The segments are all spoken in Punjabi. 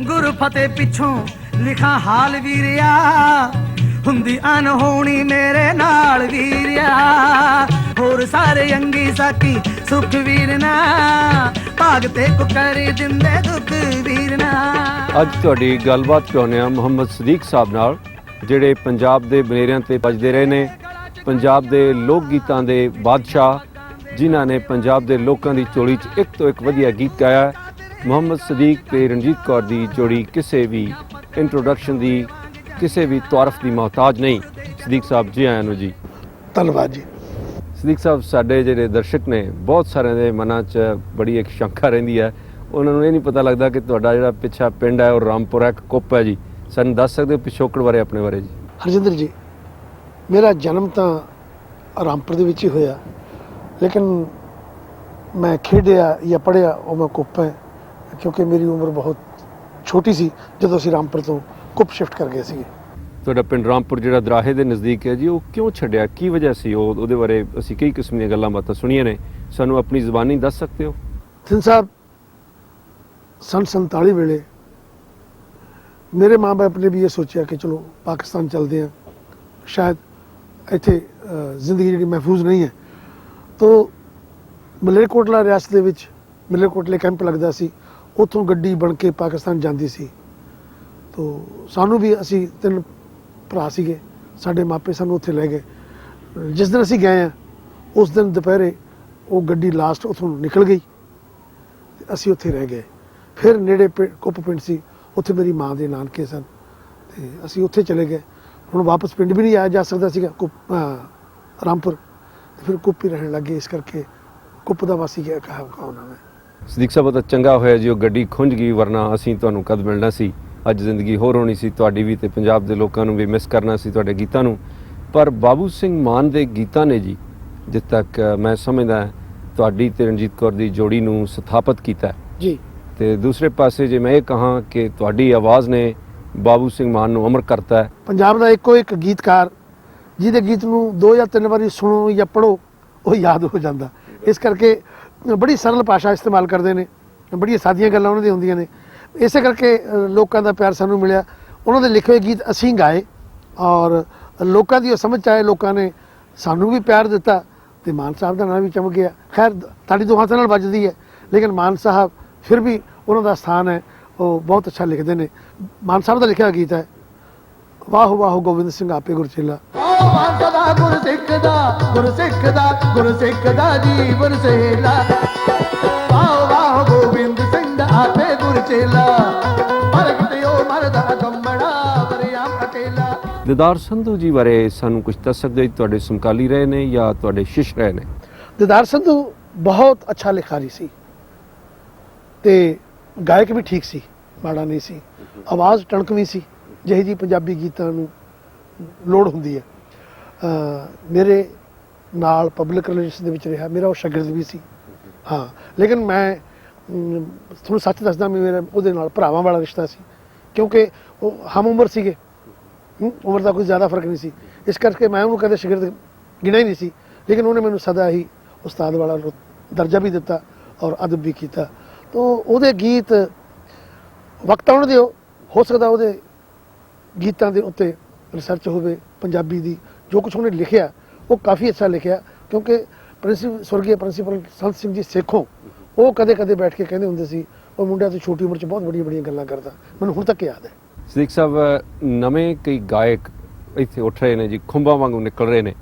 ਗੁਰ ਫਤਿਹ ਪਿੱਛੋਂ ਲਿਖਾਂ ਹਾਲ ਵੀਰਿਆ। ਹੁੰਦੀ ਅਨਹੋਣੀ ਮੇਰੇ ਨਾਲ ਵੀਰਿਆ। ਹੋਰ ਸਾਰੇ ਅੰਗੀ ਸਾਕੀ ਸੁਖ ਵੀਰਨਾ ਭਾਗ ਤੇ ਕੋ ਦਿੰਦੇ ਦੁੱਖ ਵੀਰਨਾ ਅੱਜ ਤੁਹਾਡੀ ਗੱਲਬਾਤ ਚਾਹੁੰਦੇ ਆ ਮੁਹੰਮਦ ਸਦੀਕ ਸਾਹਿਬ ਨਾਲ, ਜਿਹੜੇ ਪੰਜਾਬ ਦੇ ਬਨੇਰਿਆਂ ਤੇ ਵੱਜਦੇ ਰਹੇ ਨੇ। ਪੰਜਾਬ ਦੇ ਲੋਕ ਗੀਤਾਂ ਦੇ ਬਾਦਸ਼ਾਹ, ਜਿਨ੍ਹਾਂ ਨੇ ਪੰਜਾਬ ਦੇ ਲੋਕਾਂ ਦੀ ਚੋਲੀ 'ਚ ਇੱਕ ਤੋਂ ਇੱਕ ਵਧੀਆ ਗੀਤ ਗਾਇਆ ਮੁਹੰਮਦ ਸਦੀਕ ਤੇ ਰਣਜੀਤ ਕੌਰ ਦੀ ਜੋੜੀ ਕਿਸੇ ਵੀ ਇੰਟਰੋਡਕਸ਼ਨ ਦੀ ਕਿਸੇ ਵੀ ਤਾਰਫ ਦੀ ਮੁਹਤਾਜ ਨਹੀਂ। ਸਦੀਕ ਸਾਹਿਬ ਜੀ ਆਇਆਂ ਨੂੰ ਜੀ। ਧੰਨਵਾਦ ਜੀ। ਸਦੀਕ ਸਾਹਿਬ ਸਾਡੇ ਜਿਹੜੇ ਦਰਸ਼ਕ ਨੇ ਬਹੁਤ ਸਾਰਿਆਂ ਦੇ ਮਨਾਂ 'ਚ ਬੜੀ ਇੱਕ ਸ਼ੰਕਾ ਰਹਿੰਦੀ ਹੈ। ਉਹਨਾਂ ਨੂੰ ਇਹ ਨਹੀਂ ਪਤਾ ਲੱਗਦਾ ਕਿ ਤੁਹਾਡਾ ਜਿਹੜਾ ਪਿੱਛਾ ਪਿੰਡ ਹੈ ਉਹ ਰਾਮਪੁਰ ਹੈ ਕਿ ਕੁੱਪ ਹੈ ਜੀ। ਸਾਨੂੰ ਦੱਸ ਸਕਦੇ ਹੋ ਪਿਛੋਕੜ ਬਾਰੇ ਆਪਣੇ ਬਾਰੇ ਜੀ। ਹਰਜਿੰਦਰ ਜੀ ਮੇਰਾ ਜਨਮ ਤਾਂ ਰਾਮਪੁਰ ਦੇ ਵਿੱਚ ਹੀ ਹੋਇਆ। ਲੇਕਿਨ ਮੈਂ ਖੇਡਿਆ ਜਾਂ ਪੜਿਆ ਉਹ ਮੈਂ ਕੁੱਪ ਹੈ। ਕਿਉਂਕਿ ਮੇਰੀ ਉਮਰ ਬਹੁਤ ਛੋਟੀ ਸੀ ਜਦੋਂ ਅਸੀਂ ਰਾਮਪੁਰ ਤੋਂ ਕੁੱਪ ਸ਼ਿਫਟ ਕਰ ਗਏ ਸੀਗੇ। ਤੁਹਾਡਾ ਪਿੰਡ ਰਾਮਪੁਰ ਜਿਹੜਾ ਦਰਾਹੇ ਦੇ ਨਜ਼ਦੀਕ ਹੈ ਜੀ ਉਹ ਕਿਉਂ ਛੱਡਿਆ? ਕੀ ਵਜ੍ਹਾ ਸੀ? ਉਹ ਉਹਦੇ ਬਾਰੇ ਅਸੀਂ ਕਈ ਕਿਸਮ ਦੀਆਂ ਗੱਲਾਂ ਬਾਤਾਂ ਸੁਣੀਆਂ ਨੇ। ਸਾਨੂੰ ਆਪਣੀ ਜ਼ੁਬਾਨੀ ਦੱਸ ਸਕਦੇ ਹੋ? ਥਿੰਨ ਸਾਹਿਬ ਸੰਨ 47 ਵੇਲੇ ਮੇਰੇ ਮਾਂ-ਬਾਪ ਨੇ ਵੀ ਇਹ ਸੋਚਿਆ ਕਿ ਚਲੋ ਪਾਕਿਸਤਾਨ ਚਲਦੇ ਆ ਸ਼ਾਇਦ ਇੱਥੇ ਜ਼ਿੰਦਗੀ ਜਿਹੜੀ ਮਹਿਫੂਜ਼ ਨਹੀਂ ਹੈ। ਤੋ ਮਲੇਰਕੋਟਲਾ ਰਿਆਸਤ ਦੇ ਵਿੱਚ ਮਲੇਰਕੋਟਲੇ ਕੈਂਪ ਲੱਗਦਾ ਸੀ। ਉੱਥੋਂ ਗੱਡੀ ਬਣ ਕੇ ਪਾਕਿਸਤਾਨ ਜਾਂਦੀ ਸੀ। ਤੋ ਸਾਨੂੰ ਵੀ ਅਸੀਂ ਤਿੰਨ ਭਰਾ ਸੀਗੇ, ਸਾਡੇ ਮਾਪੇ ਸਾਨੂੰ ਉੱਥੇ ਲੈ ਗਏ। ਜਿਸ ਦਿਨ ਅਸੀਂ ਗਏ ਆ ਉਸ ਦਿਨ ਦੁਪਹਿਰੇ ਉਹ ਗੱਡੀ ਲਾਸਟ ਉੱਥੋਂ ਨਿਕਲ ਗਈ ਅਸੀਂ ਉੱਥੇ ਰਹਿ ਗਏ। ਫਿਰ ਨੇੜੇ ਪਿੰ- ਕੁੱਪ ਪਿੰਡ ਸੀ, ਉੱਥੇ ਮੇਰੀ ਮਾਂ ਦੇ ਨਾਨਕੇ ਸਨ ਤੇ ਅਸੀਂ ਉੱਥੇ ਚਲੇ ਗਏ। ਹੁਣ ਵਾਪਸ ਪਿੰਡ ਵੀ ਨਹੀਂ ਆਇਆ ਜਾ ਸਕਦਾ ਸੀਗਾ, ਕੁੱਪ ਰਾਮਪੁਰ। ਤੇ ਫਿਰ ਕੁੱਪ ਹੀ ਰਹਿਣ ਲੱਗੇ ਇਸ ਕਰਕੇ ਕੁੱਪ ਦਾ ਵਾਸੀ ਕਿਹਾ ਕਹਾ ਕਹਾਉਣਾ ਮੈਂ ਸਦੀਕ ਸਾਹਿਬ ਤਾਂ ਚੰਗਾ ਹੋਇਆ ਜੀ ਉਹ ਗੱਡੀ ਖੁੰਝ ਗਈ ਵਰਨਾ ਅਸੀਂ ਤੁਹਾਨੂੰ ਕਦ ਮਿਲਣਾ ਸੀ? ਅੱਜ ਜ਼ਿੰਦਗੀ ਹੋਰ ਹੋਣੀ ਸੀ ਤੁਹਾਡੀ ਵੀ ਤੇ ਪੰਜਾਬ ਦੇ ਲੋਕਾਂ ਨੂੰ ਵੀ ਮਿਸ ਕਰਨਾ ਸੀ ਤੁਹਾਡੇ ਗੀਤਾਂ ਨੂੰ। ਪਰ ਬਾਬੂ ਸਿੰਘ ਮਾਨ ਦੇ ਗੀਤਾਂ ਨੇ ਜੀ ਜਿੱਥੇ ਤੱਕ ਮੈਂ ਸਮਝਦਾ ਤੁਹਾਡੀ ਤੇ ਰਣਜੀਤ ਕੌਰ ਦੀ ਜੋੜੀ ਨੂੰ ਸਥਾਪਿਤ ਕੀਤਾ। ਜੀ। ਤੇ ਦੂਸਰੇ ਪਾਸੇ ਜੇ ਮੈਂ ਇਹ ਕਹਾਂ ਕਿ ਤੁਹਾਡੀ ਆਵਾਜ਼ ਨੇ ਬਾਬੂ ਸਿੰਘ ਮਾਨ ਨੂੰ ਅਮਰ ਕਰਤਾ ਹੈ। ਪੰਜਾਬ ਦਾ ਇੱਕੋ ਇੱਕ ਗੀਤਕਾਰ ਜਿਹਦੇ ਗੀਤ ਨੂੰ ਦੋ ਜਾਂ ਤਿੰਨ ਵਾਰੀ ਸੁਣੋ ਜਾਂ ਪੜੋ ਉਹ ਯਾਦ ਹੋ ਜਾਂਦਾ। ਇਸ ਕਰਕੇ ਬੜੀ ਸਰਲ ਭਾਸ਼ਾ ਇਸਤੇਮਾਲ ਕਰਦੇ ਨੇ, ਬੜੀਆਂ ਸਾਦੀਆਂ ਗੱਲਾਂ ਉਹਨਾਂ ਦੀਆਂ ਹੁੰਦੀਆਂ ਨੇ। ਇਸੇ ਕਰਕੇ ਲੋਕਾਂ ਦਾ ਪਿਆਰ ਸਾਨੂੰ ਮਿਲਿਆ। ਉਹਨਾਂ ਦੇ ਲਿਖੇ ਹੋਏ ਗੀਤ ਅਸੀਂ ਗਾਏ ਔਰ ਲੋਕਾਂ ਦੀ ਉਹ ਸਮਝ 'ਚ ਆਏ, ਲੋਕਾਂ ਨੇ ਸਾਨੂੰ ਵੀ ਪਿਆਰ ਦਿੱਤਾ ਤੇ ਮਾਨ ਸਾਹਿਬ ਦਾ ਨਾਮ ਵੀ ਚਮਕ ਗਿਆ। ਖੈਰ, ਤੁਹਾਡੀ ਦੋ ਹੱਥਾਂ ਨਾਲ ਵੱਜਦੀ ਹੈ, ਲੇਕਿਨ ਮਾਨ ਸਾਹਿਬ ਫਿਰ ਵੀ ਉਹਨਾਂ ਦਾ ਸਥਾਨ ਹੈ, ਉਹ ਬਹੁਤ ਅੱਛਾ ਲਿਖਦੇ ਨੇ। ਮਾਨ ਸਾਹਿਬ ਦਾ ਲਿਖਿਆ ਗੀਤ ਹੈ ਵਾਹ ਵਾਹ ਗੋਬਿੰਦ ਸਿੰਘ ਆਪੇ ਗੁਰਚੇਲਾ। ਓ ਮਾਤਾ ਦਾ ਗੁਰ ਸਿੱਖ ਦਾ ਗੁਰ ਸਿੱਖ ਦਾ ਗੁਰ ਸਿੱਖ ਦਾ ਜੀਵਨ ਸਹੇਲਾ। ਵਾਹ ਵਾਹ ਗੋਬਿੰਦ ਸਿੰਘ ਆਪੇ ਗੁਰ ਚੇਲਾ। ਮਰਗ ਤੇ ਉਹ ਮਰਦਾ ਗੰਮੜਾ ਵਰਿਆਮ ਅਕੇਲਾ ਦਿਦਾਰ ਸੰਧੂ ਜੀ ਬਾਰੇ ਸਾਨੂੰ ਕੁਝ ਦੱਸ ਸਕਦੇ? ਤੁਹਾਡੇ ਸਮਕਾਲੀ ਰਹੇ ਨੇ ਜਾਂ ਤੁਹਾਡੇ ਸ਼ਿਸ਼ ਰਹੇ ਨੇ? ਦਿਦਾਰ ਸੰਧੂ ਬਹੁਤ ਅੱਛਾ ਲਿਖਾਰੀ ਸੀ। ਤੇ ਗਾਇਕ ਵੀ ਠੀਕ ਸੀ ਮਾੜਾ ਨਹੀਂ ਸੀ। ਆਵਾਜ਼ ਟਣਕਵੀਂ ਸੀ। ਜਿਹੀ ਜੀ ਪੰਜਾਬੀ ਗੀਤਾਂ ਨੂੰ ਲੋੜ ਹੁੰਦੀ ਹੈ। ਮੇਰੇ ਨਾਲ ਪਬਲਿਕ ਰਿਲੇਸ਼ਨ ਦੇ ਵਿੱਚ ਰਿਹਾ, ਮੇਰਾ ਉਹ ਸ਼ਾਗਿਰਦ ਵੀ ਸੀ। ਹਾਂ, ਲੇਕਿਨ ਮੈਂ ਤੁਹਾਨੂੰ ਸੱਚ ਦੱਸਦਾ ਵੀ ਮੇਰਾ ਉਹਦੇ ਨਾਲ ਭਰਾਵਾਂ ਵਾਲਾ ਰਿਸ਼ਤਾ ਸੀ। ਕਿਉਂਕਿ ਉਹ ਹਮ ਉਮਰ ਸੀਗੇ। ਉਮਰ ਦਾ ਕੋਈ ਜ਼ਿਆਦਾ ਫ਼ਰਕ ਨਹੀਂ ਸੀ। ਇਸ ਕਰਕੇ ਮੈਂ ਉਹਨੂੰ ਕਦੇ ਸ਼ਾਗਿਰਦ ਗਿਣਿਆ ਹੀ ਨਹੀਂ ਸੀ। ਲੇਕਿਨ ਉਹਨੇ ਮੈਨੂੰ ਸਦਾ ਹੀ ਉਸਤਾਦ ਵਾਲਾ ਦਰਜਾ ਵੀ ਦਿੱਤਾ ਔਰ ਅਦਬ ਵੀ ਕੀਤਾ। ਤਾਂ ਉਹਦੇ ਗੀਤ ਵਕਤ ਆਉਣ ਦਿਓ। ਹੋ ਸਕਦਾ ਉਹਦੇ ਗੀਤਾਂ ਦੇ ਉੱਤੇ ਰਿਸਰਚ ਹੋਵੇ, ਪੰਜਾਬੀ ਦੀ ਜੋ ਕੁਝ ਉਹਨੇ ਲਿਖਿਆ ਉਹ ਕਾਫੀ ਅੱਛਾ ਲਿਖਿਆ ਕਿਉਂਕਿ ਪ੍ਰਿੰਸੀਪਲ ਸਵਰਗੀ ਪ੍ਰਿੰਸੀਪਲ ਸੰਤ ਸਿੰਘ ਜੀ ਸੇਖੋਂ ਉਹ ਕਦੇ ਕਦੇ ਬੈਠ ਕੇ ਕਹਿੰਦੇ ਹੁੰਦੇ ਸੀ ਉਹ ਮੁੰਡਿਆਂ ਤੋਂ ਛੋਟੀ ਉਮਰ 'ਚ ਬਹੁਤ ਬੜੀਆਂ ਬੜੀਆਂ ਗੱਲਾਂ ਕਰਦਾ। ਮੈਨੂੰ ਹੁਣ ਤੱਕ ਯਾਦ ਹੈ। ਸਦੀਕ ਸਾਹਿਬ ਨਵੇਂ ਕਈ ਗਾਇਕ ਇੱਥੇ ਉੱਠ ਰਹੇ ਨੇ ਜੀ ਖੁੰਬਾਂ ਵਾਂਗੂ ਨਿਕਲ ਰਹੇ ਨੇ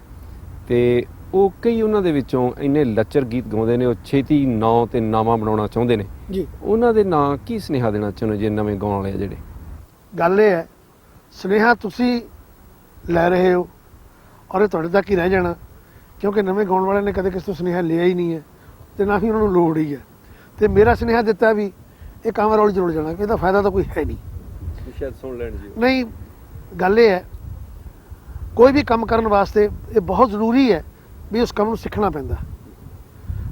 ਤੇ ਉਹ ਕਈ ਉਹਨਾਂ ਦੇ ਵਿੱਚੋਂ ਇੰਨੇ ਲੱਚਰ ਗੀਤ ਗਾਉਂਦੇ ਨੇ ਉਹ ਛੇਤੀ ਨਾਂ ਤੇ ਨਾਮਾਂ ਬਣਾਉਣਾ ਚਾਹੁੰਦੇ ਨੇ। ਜੀ। ਉਹਨਾਂ ਦੇ ਨਾਂ ਕੀ ਸੁਨੇਹਾ ਦੇਣਾ ਚਾਹੁੰਦੇ ਜੇ ਨਵੇਂ ਗਾਉਣ ਵਾਲੇ ਜਿਹੜੇ? ਗੱਲ ਇਹ ਹੈ ਸੁਨੇਹਾ ਤੁਸੀਂ ਲੈ ਰਹੇ ਹੋ ਔਰ ਇਹ ਤੁਹਾਡੇ ਤੱਕ ਹੀ ਰਹਿ ਜਾਣਾ। ਕਿਉਂਕਿ ਨਵੇਂ ਗਾਉਣ ਵਾਲਿਆਂ ਨੇ ਕਦੇ ਕਿਸੇ ਤੋਂ ਸੁਨੇਹਾ ਲਿਆ ਹੀ ਨਹੀਂ ਹੈ ਤੇ ਨਾ ਹੀ ਉਹਨਾਂ ਨੂੰ ਲੋੜ ਹੀ ਹੈ। ਤੇ ਮੇਰਾ ਸੁਨੇਹਾ ਦਿੱਤਾ ਵੀ ਇਹ ਕੰਮ ਰੌਲੀ ਜੁੜ ਜਾਣਾ ਕਿ ਇਹਦਾ ਫਾਇਦਾ ਤਾਂ ਕੋਈ ਹੈ ਨਹੀਂ। ਸ਼ਾਇਦ ਸੁਣ ਲੈਣ ਜੀ ਨਹੀਂ ਗੱਲ ਇਹ ਹੈ ਕੋਈ ਵੀ ਕੰਮ ਕਰਨ ਵਾਸਤੇ ਇਹ ਬਹੁਤ ਜ਼ਰੂਰੀ ਹੈ ਵੀ ਉਸ ਕੰਮ ਨੂੰ ਸਿੱਖਣਾ ਪੈਂਦਾ।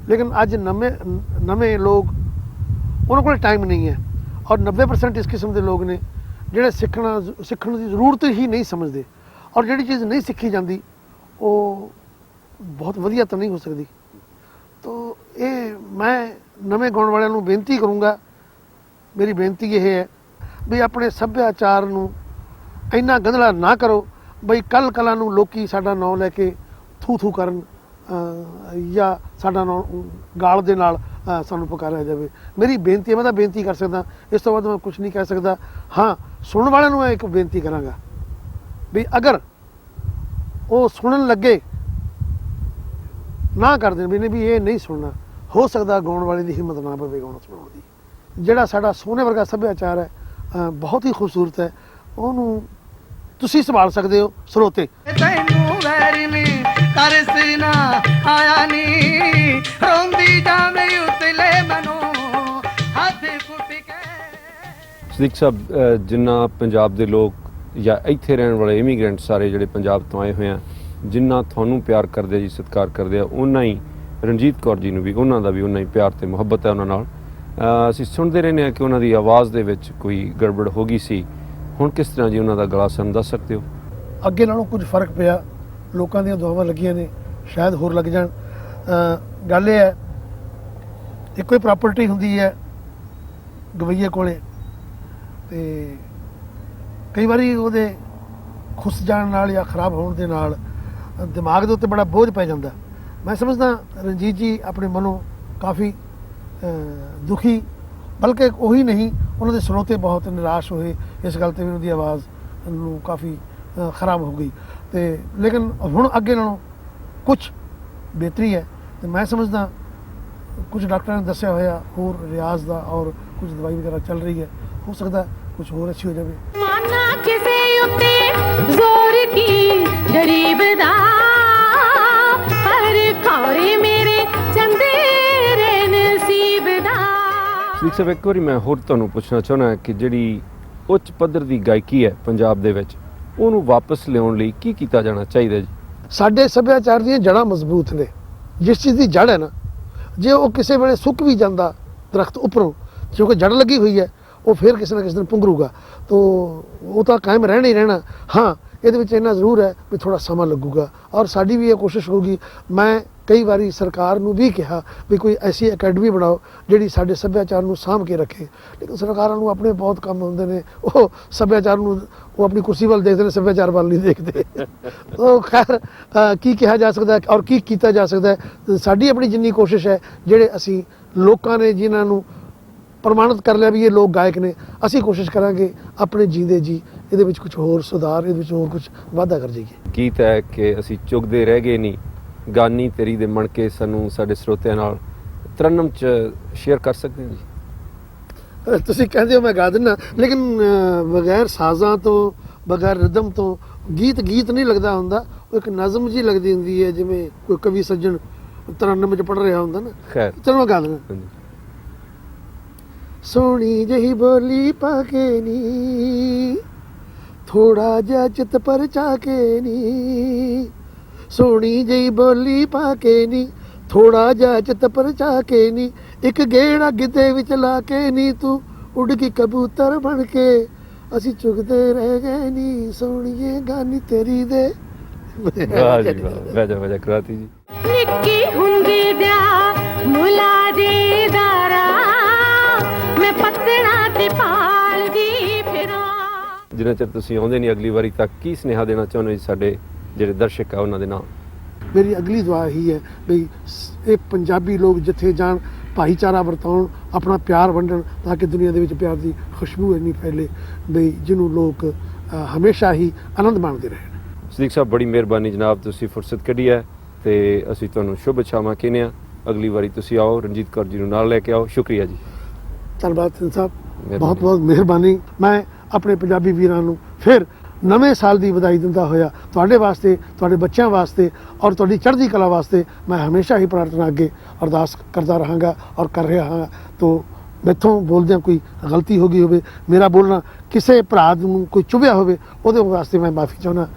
ਲੇਕਿਨ ਅੱਜ ਨਵੇਂ ਨਵੇਂ ਲੋਕ ਉਹਨਾਂ ਕੋਲ ਟਾਈਮ ਨਹੀਂ ਹੈ ਔਰ 90% ਇਸ ਕਿਸਮ ਦੇ ਲੋਕ ਨੇ ਜਿਹੜੇ ਸਿੱਖਣਾ ਸਿੱਖਣ ਦੀ ਜ਼ਰੂਰਤ ਹੀ ਨਹੀਂ ਸਮਝਦੇ। ਔਰ ਜਿਹੜੀ ਚੀਜ਼ ਨਹੀਂ ਸਿੱਖੀ ਜਾਂਦੀ ਉਹ ਬਹੁਤ ਵਧੀਆ ਤਾਂ ਨਹੀਂ ਹੋ ਸਕਦੀ। ਤੋ ਇਹ ਮੈਂ ਨਵੇਂ ਗਾਉਣ ਵਾਲਿਆਂ ਨੂੰ ਬੇਨਤੀ ਕਰੂੰਗਾ ਮੇਰੀ ਬੇਨਤੀ ਇਹ ਹੈ ਵੀ ਆਪਣੇ ਸੱਭਿਆਚਾਰ ਨੂੰ ਇੰਨਾ ਗੰਧਲਾ ਨਾ ਕਰੋ ਬਈ ਕੱਲ ਕਲਾ ਨੂੰ ਲੋਕੀ ਸਾਡਾ ਨਾਂ ਲੈ ਕੇ ਥੂ ਥੂ ਕਰਨ ਜਾਂ ਸਾਡਾ ਨਾਂ ਗਾਲ ਦੇ ਨਾਲ ਅਹ, ਸਾਨੂੰ ਪੁਕਾਰਿਆ ਜਾਵੇ। ਮੇਰੀ ਬੇਨਤੀ ਹੈ ਮੈਂ ਤਾਂ ਬੇਨਤੀ ਕਰ ਸਕਦਾ ਇਸ ਤੋਂ ਬਾਅਦ ਮੈਂ ਕੁਝ ਨਹੀਂ ਕਹਿ ਸਕਦਾ। ਹਾਂ ਸੁਣਨ ਵਾਲਿਆਂ ਨੂੰ ਮੈਂ ਇੱਕ ਬੇਨਤੀ ਕਰਾਂਗਾ ਵੀ ਅਗਰ ਉਹ ਸੁਣਨ ਲੱਗੇ। ਨਾ ਕਰ ਦੇਣ ਵੀ ਨਹੀਂ ਵੀ ਇਹ ਨਹੀਂ ਸੁਣਨਾ। ਹੋ ਸਕਦਾ ਗਾਉਣ ਵਾਲੇ ਦੀ ਹਿੰਮਤ ਨਾ ਪਵੇ ਗਾਉਣਾ ਸੁਣਾਉਣ ਦੀ। ਜਿਹੜਾ ਸਾਡਾ ਸੋਨੇ ਵਰਗਾ ਸੱਭਿਆਚਾਰ ਹੈ ਬਹੁਤ ਹੀ ਖੂਬਸੂਰਤ ਹੈ। ਉਹਨੂੰ ਤੁਸੀਂ ਸੰਭਾਲ ਸਕਦੇ ਹੋ ਸਰੋਤੇ। ਤੈਨੂੰ ਵੈਰੀ ਨੀ ਤਰਸ ਨਾ ਆਇਆ ਨੀ। ਰੋਂਦੀ ਜਾਵੇਂ ਉਤਲੇ ਮਨੋਂ ਹੱਥ ਕੁੱਟ ਕੇ। ਸਦੀਕ ਸਾਹਿਬ ਅ, ਜਿੰਨਾ ਪੰਜਾਬ ਦੇ ਲੋਕ ਜਾਂ ਇੱਥੇ ਰਹਿਣ ਵਾਲੇ ਇਮੀਗ੍ਰੈਂਟ ਸਾਰੇ ਜਿਹੜੇ ਪੰਜਾਬ ਤੋਂ ਆਏ ਹੋਏ ਆ, ਜਿੰਨਾ ਤੁਹਾਨੂੰ ਪਿਆਰ ਕਰਦੇ ਜੀ, ਸਤਿਕਾਰ ਕਰਦੇ ਆ ਉਹਨਾਂ ਹੀ ਰਣਜੀਤ ਕੌਰ ਜੀ ਨੂੰ ਵੀ, ਉਹਨਾਂ ਦਾ ਵੀ ਉਹਨਾਂ ਹੀ ਪਿਆਰ ਤੇ ਮੁਹੱਬਤ ਹੈ ਉਹਨਾਂ ਨਾਲ। ਅਸੀਂ ਸੁਣਦੇ ਰਹਿੰਦੇ ਆ ਕਿ ਉਹਨਾਂ ਦੀ ਆਵਾਜ਼ ਦੇ ਵਿੱਚ ਕੋਈ ਗੜਬੜ ਹੋ ਗਈ ਸੀ। ਹੁਣ ਕਿਸ ਤਰ੍ਹਾਂ ਜੀ ਉਹਨਾਂ ਦਾ ਗਲਾ ਸਾਨੂੰ ਦੱਸ ਸਕਦੇ ਹੋ? ਅੱਗੇ ਨਾਲੋਂ ਕੁਝ ਫ਼ਰਕ ਪਿਆ। ਲੋਕਾਂ ਦੀਆਂ ਦੁਆਵਾਂ ਲੱਗੀਆਂ ਨੇ, ਸ਼ਾਇਦ ਹੋਰ ਲੱਗ ਜਾਣ। ਗੱਲ ਇਹ ਹੈ, ਇੱਕੋ ਹੀ ਪ੍ਰਾਪਰਟੀ ਹੁੰਦੀ ਹੈ, ਗਵਈਏ ਕੋਲੇ। ਤੇ ਕਈ ਵਾਰੀ ਉਹਦੇ ਖੁੱਸ ਜਾਣ ਨਾਲ ਜਾਂ ਖਰਾਬ ਹੋਣ ਦੇ ਨਾਲ ਦਿਮਾਗ ਦੇ ਉੱਤੇ ਬੜਾ ਬੋਝ ਪੈ ਜਾਂਦਾ। ਮੈਂ ਸਮਝਦਾ ਰਣਜੀਤ ਜੀ ਆਪਣੇ ਮਨੋਂ ਕਾਫੀ ਦੁਖੀ, ਬਲਕਿ ਉਹੀ ਨਹੀਂ, ਉਹਨਾਂ ਦੇ ਸਰੋਤੇ ਬਹੁਤ ਨਿਰਾਸ਼ ਹੋਏ, ਇਸ ਗੱਲ ਤੇ ਵੀ ਉਹਨਾਂ ਦੀ ਆਵਾਜ਼ ਨੂੰ ਕਾਫੀ ਖਰਾਬ ਹੋ ਗਈ। ਤੇ ਲੇਕਿਨ ਹੁਣ ਅੱਗੇ ਨਾਲੋਂ ਕੁਝ ਬਿਹਤਰੀ ਹੈ। ਤੇ ਮੈਂ ਸਮਝਦਾ ਕੁਝ ਡਾਕਟਰਾਂ ਨੇ ਦੱਸਿਆ ਹੋਇਆ ਹੋਰ ਰਿਆਜ਼ ਦਾ ਔਰ ਕੁਝ ਦਵਾਈ ਵਗੈਰਾ ਚੱਲ ਰਹੀ ਹੈ। ਹੋ ਸਕਦਾ ਕੁਝ ਹੋਰ ਅੱਛੀ ਹੋ ਜਾਵੇ। ਉੱਤੇ ਜ਼ੋਰ ਕੀ? ਗਰੀਬ ਦਾ ਪਰ ਖੌਰੇ ਮੇਰੇ ਚੰਦੇਰੇ ਨਸੀਬ ਦਾ। ਸਦੀਕ ਸਾਹਿਬ ਇੱਕ ਵਾਰੀ ਮੈਂ ਹੋਰ ਤੁਹਾਨੂੰ ਪੁੱਛਣਾ ਚਾਹੁੰਦਾ ਕਿ ਜਿਹੜੀ ਉੱਚ ਪੱਧਰ ਦੀ ਗਾਇਕੀ ਹੈ ਪੰਜਾਬ ਦੇ ਵਿੱਚ ਉਹਨੂੰ ਵਾਪਸ ਲਿਆਉਣ ਲਈ ਕੀ ਕੀਤਾ ਜਾਣਾ ਚਾਹੀਦਾ ਜੀ? ਸਾਡੇ ਸੱਭਿਆਚਾਰ ਦੀਆਂ ਜੜ੍ਹਾਂ ਮਜ਼ਬੂਤ ਨੇ। ਜਿਸ ਚੀਜ਼ ਦੀ ਜੜ ਹੈ ਨਾ ਜੇ ਉਹ ਕਿਸੇ ਵੇਲੇ ਸੁੱਕ ਵੀ ਜਾਂਦਾ ਦਰਖਤ ਉੱਪਰੋਂ ਕਿਉਂਕਿ ਜੜ ਲੱਗੀ ਹੋਈ ਹੈ ਉਹ ਫਿਰ ਕਿਸੇ ਨਾ ਕਿਸੇ ਦਿਨ ਪੁੰਗਰੂਗਾ। ਤੋ ਉਹ ਤਾਂ ਕਾਇਮ ਰਹਿਣਾ ਹੀ ਰਹਿਣਾ। ਹਾਂ, ਇਹਦੇ ਵਿੱਚ ਇੰਨਾ ਜ਼ਰੂਰ ਹੈ ਵੀ ਥੋੜਾ ਸਮਾਂ ਲੱਗੂਗਾ। ਔਰ ਸਾਡੀ ਵੀ ਇਹ ਕੋਸ਼ਿਸ਼ ਹੋਊਗੀ। ਮੈਂ ਕਈ ਵਾਰੀ ਸਰਕਾਰ ਨੂੰ ਵੀ ਕਿਹਾ ਵੀ ਕੋਈ ਐਸੀ ਅਕੈਡਮੀ ਬਣਾਓ ਜਿਹੜੀ ਸਾਡੇ ਸੱਭਿਆਚਾਰ ਨੂੰ ਸਾਂਭ ਕੇ ਰੱਖੇ। ਲੇਕਿਨ ਸਰਕਾਰਾਂ ਨੂੰ ਆਪਣੇ ਬਹੁਤ ਕੰਮ ਹੁੰਦੇ ਨੇ। ਉਹ ਸੱਭਿਆਚਾਰ ਨੂੰ ਉਹ ਆਪਣੀ ਕੁਰਸੀ ਵੱਲ ਦੇਖਦੇ ਨੇ, ਸੱਭਿਆਚਾਰ ਵੱਲ ਨਹੀਂ ਦੇਖਦੇ। ਉਹ ਖੈਰ ਕੀ ਕਿਹਾ ਜਾ ਸਕਦਾ ਔਰ ਕੀ ਕੀਤਾ ਜਾ ਸਕਦਾ ਸਾਡੀ ਆਪਣੀ ਜਿੰਨੀ ਕੋਸ਼ਿਸ਼ ਹੈ, ਜਿਹੜੇ ਅਸੀਂ ਲੋਕਾਂ ਨੇ ਜਿਨ੍ਹਾਂ ਨੂੰ ਪ੍ਰਮਾਣਿਤ ਕਰ ਲਿਆ ਵੀ ਇਹ ਲੋਕ ਗਾਇਕ ਨੇ। ਅਸੀਂ ਕੋਸ਼ਿਸ਼ ਕਰਾਂਗੇ ਆਪਣੇ ਜੀਂਦੇ ਜੀ ਇਹਦੇ ਵਿੱਚ ਕੁਝ ਹੋਰ ਸੁਧਾਰ ਇਹਦੇ ਵਿੱਚ ਹੋਰ ਕੁਝ ਵਾਧਾ ਕਰ ਜਾਈਏ। ਗੀਤ ਹੈ ਕਿ ਅਸੀਂ ਚੁਗਦੇ ਰਹਿ ਗਏ ਨਹੀਂ ਗਾਨੀ ਤੇਰੀ ਦੇ ਮਣ ਕੇ ਸਾਨੂੰ ਸਾਡੇ ਸਰੋਤਿਆਂ ਨਾਲ ਤਰਨਮ ਚ ਸ਼ੇਅਰ ਕਰ ਸਕਦੇ ਹਾਂ ਜੀ? ਤੁਸੀਂ ਕਹਿੰਦੇ ਹੋ ਮੈਂ ਗਾ ਦਿੰਦਾ ਲੇਕਿਨ ਬਗੈਰ ਸਾਜ਼ਾਂ ਤੋਂ ਬਗੈਰ ਰਿਦਮ ਤੋਂ ਗੀਤ ਗੀਤ ਨਹੀਂ ਲੱਗਦਾ ਹੁੰਦਾ। ਉਹ ਇੱਕ ਨਜ਼ਮ ਜੀ ਲੱਗਦੀ ਹੁੰਦੀ ਹੈ ਜਿਵੇਂ ਕੋਈ ਕਵੀ ਸੱਜਣ ਤਰਨਮ ਵਿੱਚ ਪੜ ਰਿਹਾ ਹੁੰਦਾ ਨਾ। ਚਲੋ ਗਾ ਦਿੰਦਾ ਹਾਂਜੀ। ਸੋਹਣੀ ਜਹੀ ਬੋਲੀ ਪਾ ਕੇ ਨੀ। ਥੋੜਾ ਜਿਹਾ ਚਿੱਤ ਪਰਚਾ ਕੇ ਨੀ। ਸੋਹਣੀ ਜਹੀ ਬੋਲੀ ਪਾ ਕੇ ਨੀ। ਥੋੜਾ ਜਿਹਾ ਚਿੱਤ ਪਰਚਾ ਕੇ ਨੀ। ਇੱਕ ਗੇੜਾ ਗਿੱਧੇ ਵਿੱਚ ਲਾ ਕੇ ਨੀ ਤੂੰ ਉੱਡ ਗਈ ਕਬੂਤਰ ਬਣ ਕੇ। ਅਸੀਂ ਚੁਗਦੇ ਰਹਿ ਗਏ ਨੀ। ਸੋਹਣੀਏ ਗਾਨੀ ਤੇਰੀ ਦੇ। ਵਾਹ ਜੀ ਵਾਹ। ਵਜਾ ਵਜਾ ਕਰਾਤੀ ਜੀ। ਨਿੱਕੀ ਹੁੰਦੀ ਦਿਆ ਜਿੰਨਾ ਚਿਰ ਤੁਸੀਂ ਆਉਂਦੇ ਨਹੀਂ ਅਗਲੀ ਵਾਰੀ ਤੱਕ ਕੀ ਸੁਨੇਹਾ ਦੇਣਾ ਚਾਹੁੰਦੇ ਜੀ ਸਾਡੇ ਜਿਹੜੇ ਦਰਸ਼ਕ ਆ ਉਹਨਾਂ ਦੇ ਨਾਮ ਮੇਰੀ ਅਗਲੀ ਦੁਆ ਇਹੀ ਹੈ ਵੀ ਇਹ ਪੰਜਾਬੀ ਲੋਕ ਜਿੱਥੇ ਜਾਣ ਭਾਈਚਾਰਾ ਵਰਤਾਉਣ ਆਪਣਾ ਪਿਆਰ ਵੰਡਣ ਤਾਂ ਕਿ ਦੁਨੀਆ ਦੇ ਵਿੱਚ ਪਿਆਰ ਦੀ ਖੁਸ਼ਬੂ ਇੰਨੀ ਫੈਲੇ ਵੀ ਜਿਹਨੂੰ ਲੋਕ ਹਮੇਸ਼ਾ ਹੀ ਆਨੰਦ ਮਾਣਦੇ ਰਹਿਣ। ਸਦੀਕ ਸਾਹਿਬ ਬੜੀ ਮਿਹਰਬਾਨੀ ਜਨਾਬ ਤੁਸੀਂ ਫੁਰਸਤ ਕੱਢੀ ਹੈ ਤੇ ਅਸੀਂ ਤੁਹਾਨੂੰ ਸ਼ੁਭ ਇੱਛਾਵਾਂ ਕਹਿੰਦੇ ਆ ਅਗਲੀ ਵਾਰੀ ਤੁਸੀਂ ਆਓ ਰਣਜੀਤ ਕੌਰ ਜੀ ਨੂੰ ਨਾਲ ਲੈ ਕੇ ਆਓ। ਸ਼ੁਕਰੀਆ ਜੀ। ਧੰਨਵਾਦ ਸਿੰਘ ਸਾਹਿਬ। ਬਹੁਤ ਬਹੁਤ ਮਿਹਰਬਾਨੀ। ਮੈਂ ਆਪਣੇ ਪੰਜਾਬੀ ਵੀਰਾਂ ਨੂੰ ਫਿਰ ਨਵੇਂ ਸਾਲ ਦੀ ਵਧਾਈ ਦਿੰਦਾ ਹੋਇਆ ਤੁਹਾਡੇ ਵਾਸਤੇ, ਤੁਹਾਡੇ ਬੱਚਿਆਂ ਵਾਸਤੇ ਔਰ ਤੁਹਾਡੀ ਚੜ੍ਹਦੀ ਕਲਾ ਵਾਸਤੇ ਮੈਂ ਹਮੇਸ਼ਾ ਹੀ ਪ੍ਰਾਰਥਨਾ ਅੱਗੇ ਅਰਦਾਸ ਕਰਦਾ ਰਹਾਂਗਾ ਔਰ ਕਰ ਰਿਹਾ ਹਾਂ। ਤੋਂ ਮੈਥੋਂ ਬੋਲਦਿਆਂ ਕੋਈ ਗਲਤੀ ਹੋ ਗਈ ਹੋਵੇ, ਮੇਰਾ ਬੋਲਣਾ ਕਿਸੇ ਭਰਾ ਨੂੰ ਕੋਈ ਚੁਭਿਆ ਹੋਵੇ, ਉਹਦੇ ਵਾਸਤੇ ਮੈਂ ਮਾਫੀ ਚਾਹੁੰਦਾ।